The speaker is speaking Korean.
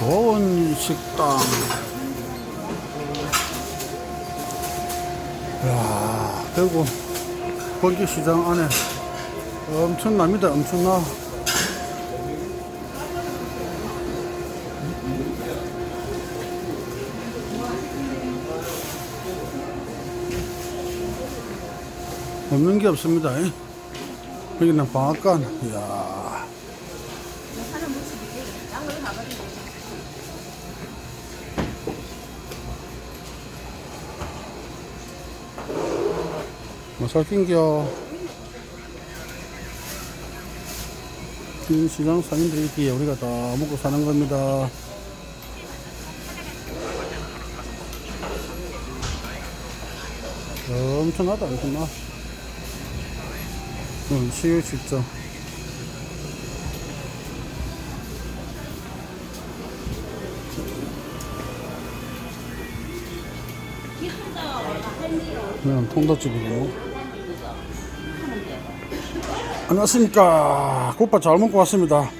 좋은 식당. 야 대구 번개시장 안에 엄청납니다. 엄청나. 없는 게 없습니다. 이. 여기는 방앗간. 이야. 뭐살. 이 시장 상인들이 있기에 우리가 다 먹고 사는 겁니다. 엄청나다, 엄청나. 응, 시유 직접. 그냥 통닭집이고. 안녕하십니까. 국밥 잘 먹고 왔습니다.